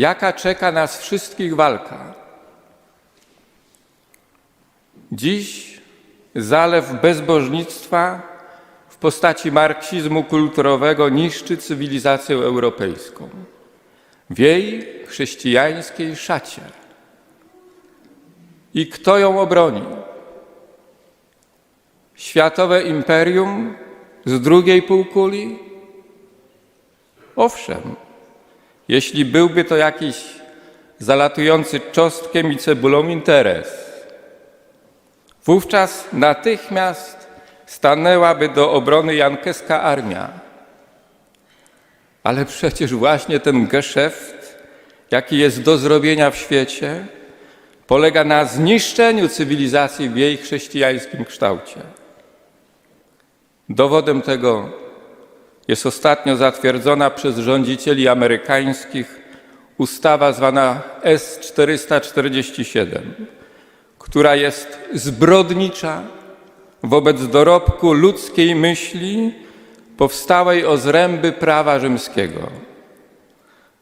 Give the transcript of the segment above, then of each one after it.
jaka czeka nas wszystkich walka. Dziś zalew bezbożnictwa w postaci marksizmu kulturowego niszczy cywilizację europejską w jej chrześcijańskiej szacie. I kto ją obroni? Światowe imperium z drugiej półkuli? Owszem, jeśli byłby to jakiś zalatujący czosnkiem i cebulą interes, wówczas natychmiast stanęłaby do obrony jankeska armia. Ale przecież właśnie ten geszeft, jaki jest do zrobienia w świecie, polega na zniszczeniu cywilizacji w jej chrześcijańskim kształcie. Dowodem tego jest ostatnio zatwierdzona przez rządzicieli amerykańskich ustawa zwana S-447, która jest zbrodnicza wobec dorobku ludzkiej myśli powstałej o zręby prawa rzymskiego.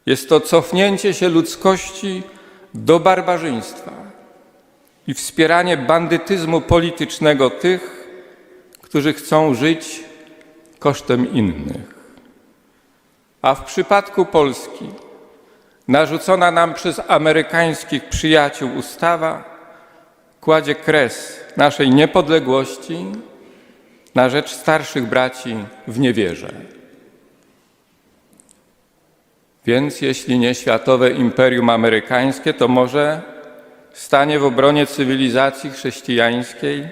Jest to cofnięcie się ludzkości do barbarzyństwa i wspieranie bandytyzmu politycznego tych, którzy chcą żyć kosztem innych. A w przypadku Polski narzucona nam przez amerykańskich przyjaciół ustawa kładzie kres naszej niepodległości na rzecz starszych braci w niewierze. Więc jeśli nie światowe imperium amerykańskie, to może stanie w obronie cywilizacji chrześcijańskiej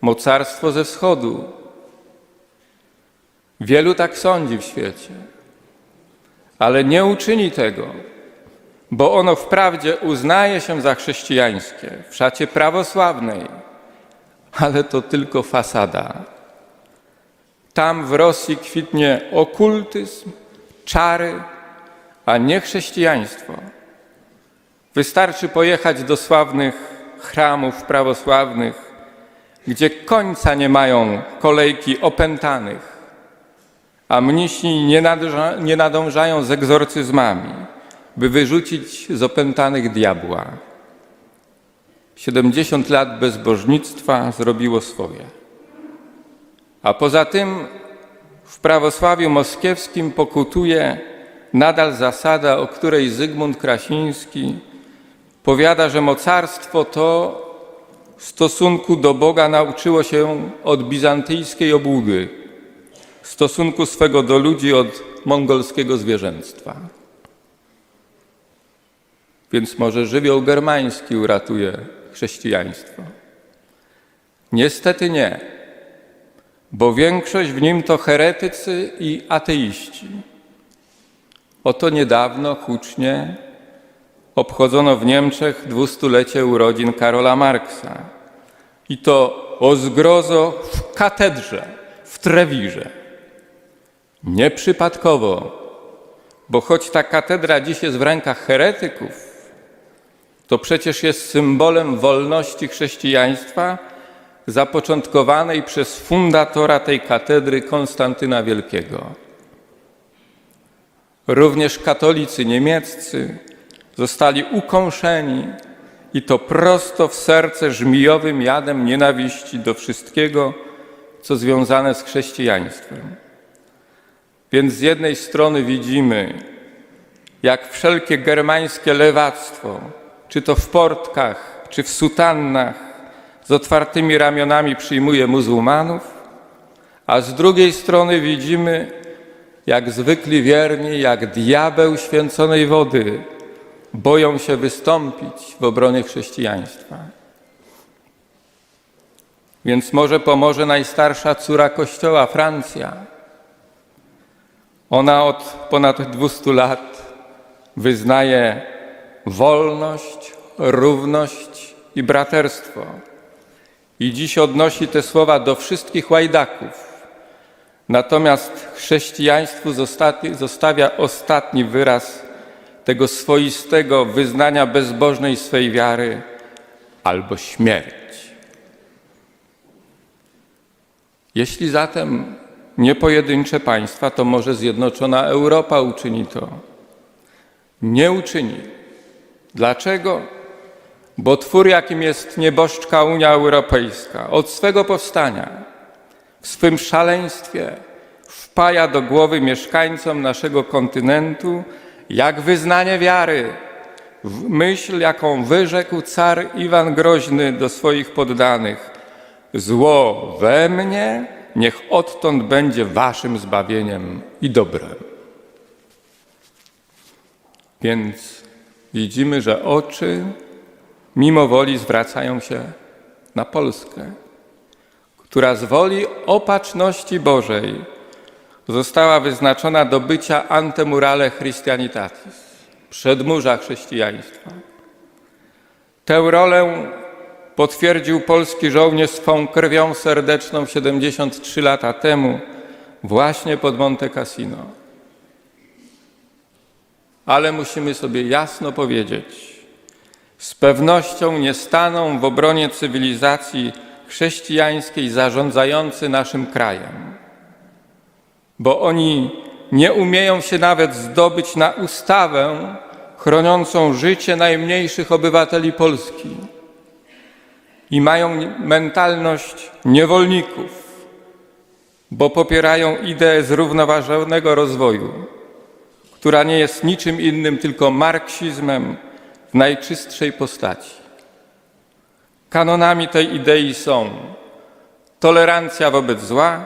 mocarstwo ze wschodu. Wielu tak sądzi w świecie, ale nie uczyni tego, bo ono wprawdzie uznaje się za chrześcijańskie w szacie prawosławnej, ale to tylko fasada. Tam w Rosji kwitnie okultyzm, czary, a nie chrześcijaństwo. Wystarczy pojechać do sławnych chramów prawosławnych, gdzie końca nie mają kolejki opętanych, a mnisi nie, nie nadążają z egzorcyzmami, by wyrzucić z opętanych diabła. 70 lat bezbożnictwa zrobiło swoje. A poza tym w prawosławiu moskiewskim pokutuje nadal zasada, o której Zygmunt Krasiński powiada, że mocarstwo to w stosunku do Boga nauczyło się od bizantyjskiej obłudy, stosunku swego do ludzi od mongolskiego zwierzęctwa. Więc może żywioł germański uratuje chrześcijaństwo. Niestety nie, bo większość w nim to heretycy i ateiści. Oto niedawno hucznie obchodzono w Niemczech dwustulecie urodzin Karola Marksa. I to o zgrozo w katedrze w Trewirze. Nieprzypadkowo, bo choć ta katedra dziś jest w rękach heretyków, to przecież jest symbolem wolności chrześcijaństwa zapoczątkowanej przez fundatora tej katedry Konstantyna Wielkiego. Również katolicy niemieccy zostali ukąszeni i to prosto w serce żmijowym jadem nienawiści do wszystkiego, co związane z chrześcijaństwem. Więc z jednej strony widzimy, jak wszelkie germańskie lewactwo, czy to w portkach, czy w sutannach, z otwartymi ramionami przyjmuje muzułmanów, a z drugiej strony widzimy, jak zwykli wierni, jak diabeł święconej wody, boją się wystąpić w obronie chrześcijaństwa. Więc może pomoże najstarsza córa Kościoła, Francja. Ona od ponad 200 lat wyznaje wolność, równość i braterstwo. I dziś odnosi te słowa do wszystkich łajdaków. Natomiast chrześcijaństwu zostawia ostatni wyraz tego swoistego wyznania bezbożnej swej wiary albo śmierć. Jeśli zatem nie pojedyncze państwa, to może zjednoczona Europa uczyni to. Nie uczyni. Dlaczego? Bo twór, jakim jest nieboszczka Unia Europejska, od swego powstania w swym szaleństwie wpaja do głowy mieszkańcom naszego kontynentu jak wyznanie wiary, myśl, jaką wyrzekł car Iwan Groźny do swoich poddanych: Zło we mnie, niech odtąd będzie waszym zbawieniem i dobrem. Więc widzimy, że oczy mimo woli zwracają się na Polskę, która z woli opatrzności Bożej została wyznaczona do bycia antemurale Christianitatis, przedmurza chrześcijaństwa. Tę rolę potwierdził polski żołnierz swą krwią serdeczną 73 lata temu, właśnie pod Monte Cassino. Ale musimy sobie jasno powiedzieć, z pewnością nie staną w obronie cywilizacji chrześcijańskiej zarządzający naszym krajem, bo oni nie umieją się nawet zdobyć na ustawę chroniącą życie najmniejszych obywateli Polski i mają mentalność niewolników, bo popierają ideę zrównoważonego rozwoju, która nie jest niczym innym tylko marksizmem w najczystszej postaci. Kanonami tej idei są tolerancja wobec zła,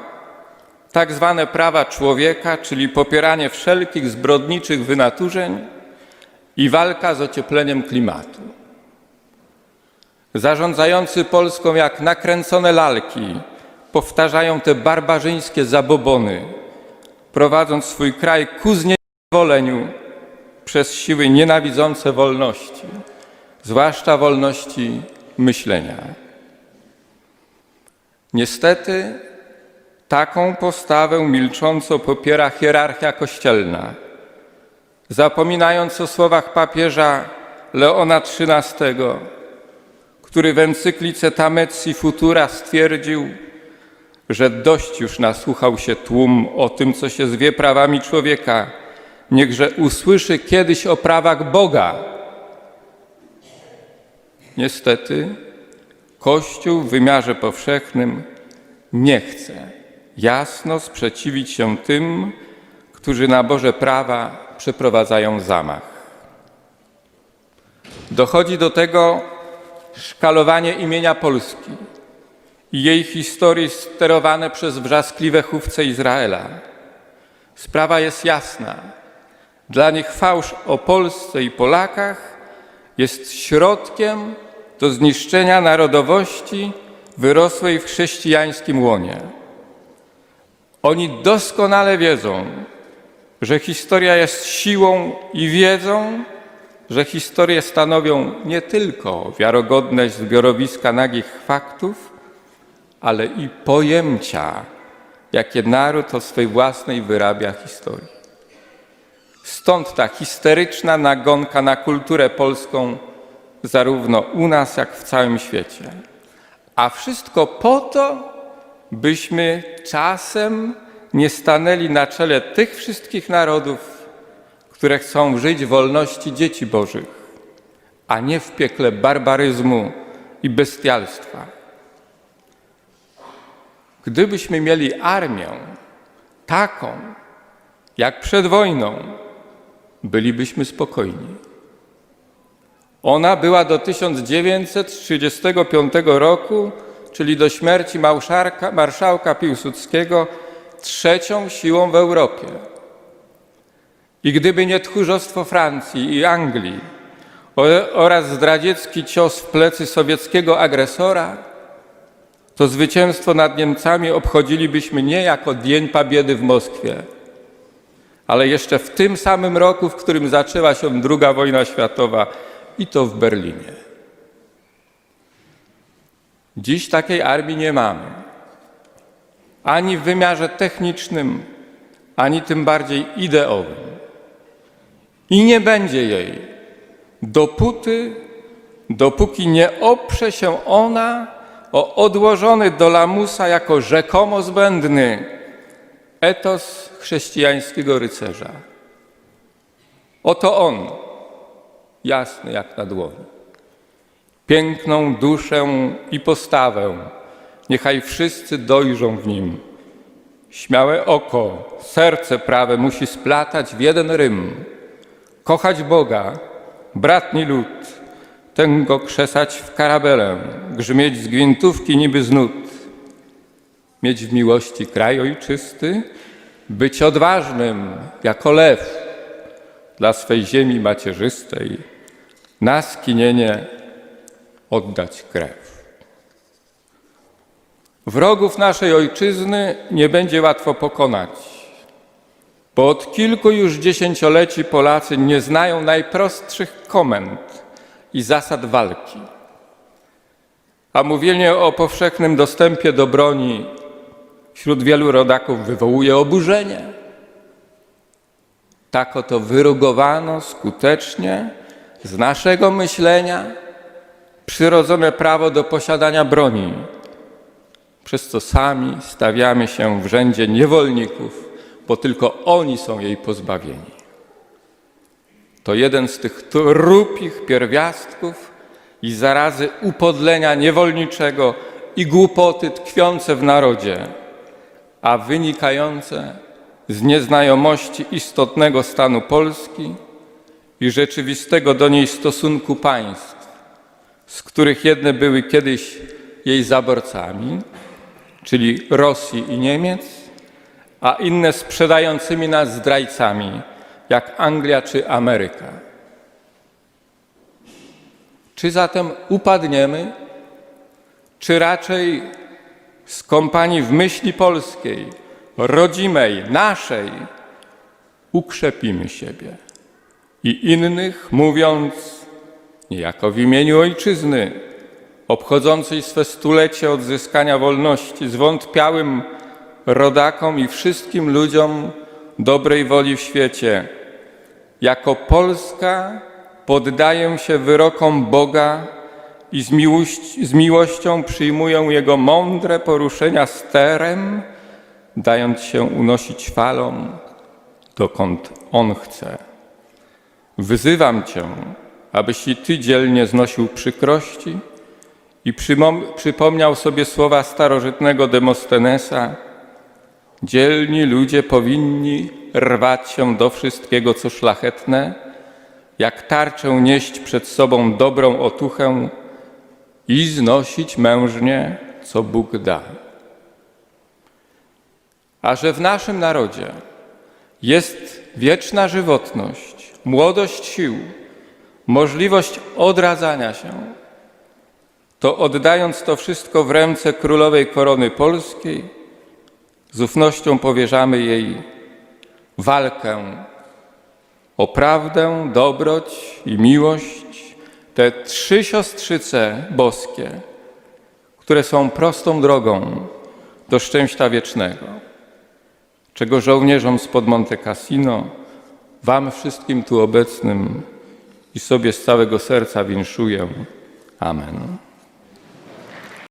tak zwane prawa człowieka, czyli popieranie wszelkich zbrodniczych wynaturzeń i walka z ociepleniem klimatu. Zarządzający Polską jak nakręcone lalki powtarzają te barbarzyńskie zabobony, prowadząc swój kraj ku zniewoleniu przez siły nienawidzące wolności, zwłaszcza wolności myślenia. Niestety taką postawę milcząco popiera hierarchia kościelna, zapominając o słowach papieża Leona XIII, który w encyklice Tamezzi Futura stwierdził, że dość już nasłuchał się tłum o tym, co się zwie prawami człowieka, niechże usłyszy kiedyś o prawach Boga. Niestety, Kościół w wymiarze powszechnym nie chce jasno sprzeciwić się tym, którzy na Boże prawa przeprowadzają zamach. Dochodzi do tego szkalowanie imienia Polski i jej historii sterowane przez wrzaskliwe chówce Izraela. Sprawa jest jasna. Dla nich fałsz o Polsce i Polakach jest środkiem do zniszczenia narodowości wyrosłej w chrześcijańskim łonie. Oni doskonale wiedzą, że historia jest siłą i wiedzą, że historie stanowią nie tylko wiarogodność zbiorowiska nagich faktów, ale i pojęcia, jakie naród o swej własnej wyrabia historii. Stąd ta histeryczna nagonka na kulturę polską, zarówno u nas, jak w całym świecie. A wszystko po to, byśmy czasem nie stanęli na czele tych wszystkich narodów, które chcą żyć w wolności dzieci Bożych, a nie w piekle barbaryzmu i bestialstwa. Gdybyśmy mieli armię taką, jak przed wojną, bylibyśmy spokojni. Ona była do 1935 roku, czyli do śmierci marszałka, Piłsudskiego, trzecią siłą w Europie. I gdyby nie tchórzostwo Francji i Anglii oraz zdradziecki cios w plecy sowieckiego agresora, to zwycięstwo nad Niemcami obchodzilibyśmy nie jako Dzień Pobiedy w Moskwie, ale jeszcze w tym samym roku, w którym zaczęła się II wojna światowa i to w Berlinie. Dziś takiej armii nie mamy. Ani w wymiarze technicznym, ani tym bardziej ideowym. I nie będzie jej, dopóty, dopóki nie oprze się ona o odłożony do lamusa jako rzekomo zbędny etos chrześcijańskiego rycerza. Oto on, jasny jak na dłoni. Piękną duszę i postawę niechaj wszyscy dojrzą w nim. Śmiałe oko, serce prawe musi splatać w jeden rym. Kochać Boga, bratni lud, ten go krzesać w karabelę, grzmieć z gwintówki niby z nut. Mieć w miłości kraj ojczysty, być odważnym jako lew dla swej ziemi macierzystej, na skinienie oddać krew. Wrogów naszej ojczyzny nie będzie łatwo pokonać, bo od kilku już dziesięcioleci Polacy nie znają najprostszych komend i zasad walki. A mówienie o powszechnym dostępie do broni wśród wielu rodaków wywołuje oburzenie. Tak oto wyrugowano skutecznie z naszego myślenia przyrodzone prawo do posiadania broni, przez co sami stawiamy się w rzędzie niewolników, bo tylko oni są jej pozbawieni. To jeden z tych trupich pierwiastków i zarazy upodlenia niewolniczego i głupoty tkwiące w narodzie, a wynikające z nieznajomości istotnego stanu Polski i rzeczywistego do niej stosunku państw, z których jedne były kiedyś jej zaborcami, czyli Rosji i Niemiec, a inne sprzedającymi nas zdrajcami, jak Anglia czy Ameryka. Czy zatem upadniemy, czy raczej z kompanii w myśli polskiej, rodzimej, naszej, ukrzepimy siebie i innych, mówiąc niejako w imieniu ojczyzny, obchodzącej swe stulecie odzyskania wolności, zwątpiałym rodakom i wszystkim ludziom dobrej woli w świecie. Jako Polska poddaję się wyrokom Boga i z, miłość, z miłością przyjmuję Jego mądre poruszenia sterem, dając się unosić falą, dokąd On chce. Wyzywam Cię, abyś i Ty dzielnie znosił przykrości i przypomniał sobie słowa starożytnego Demostenesa. Dzielni ludzie powinni rwać się do wszystkiego, co szlachetne, jak tarczę nieść przed sobą dobrą otuchę i znosić mężnie, co Bóg da. A że w naszym narodzie jest wieczna żywotność, młodość sił, możliwość odradzania się, to oddając to wszystko w ręce królowej korony polskiej, z ufnością powierzamy jej walkę o prawdę, dobroć i miłość, te trzy siostrzyce boskie, które są prostą drogą do szczęścia wiecznego, czego żołnierzom spod Monte Cassino, Wam wszystkim tu obecnym i sobie z całego serca winszuję. Amen.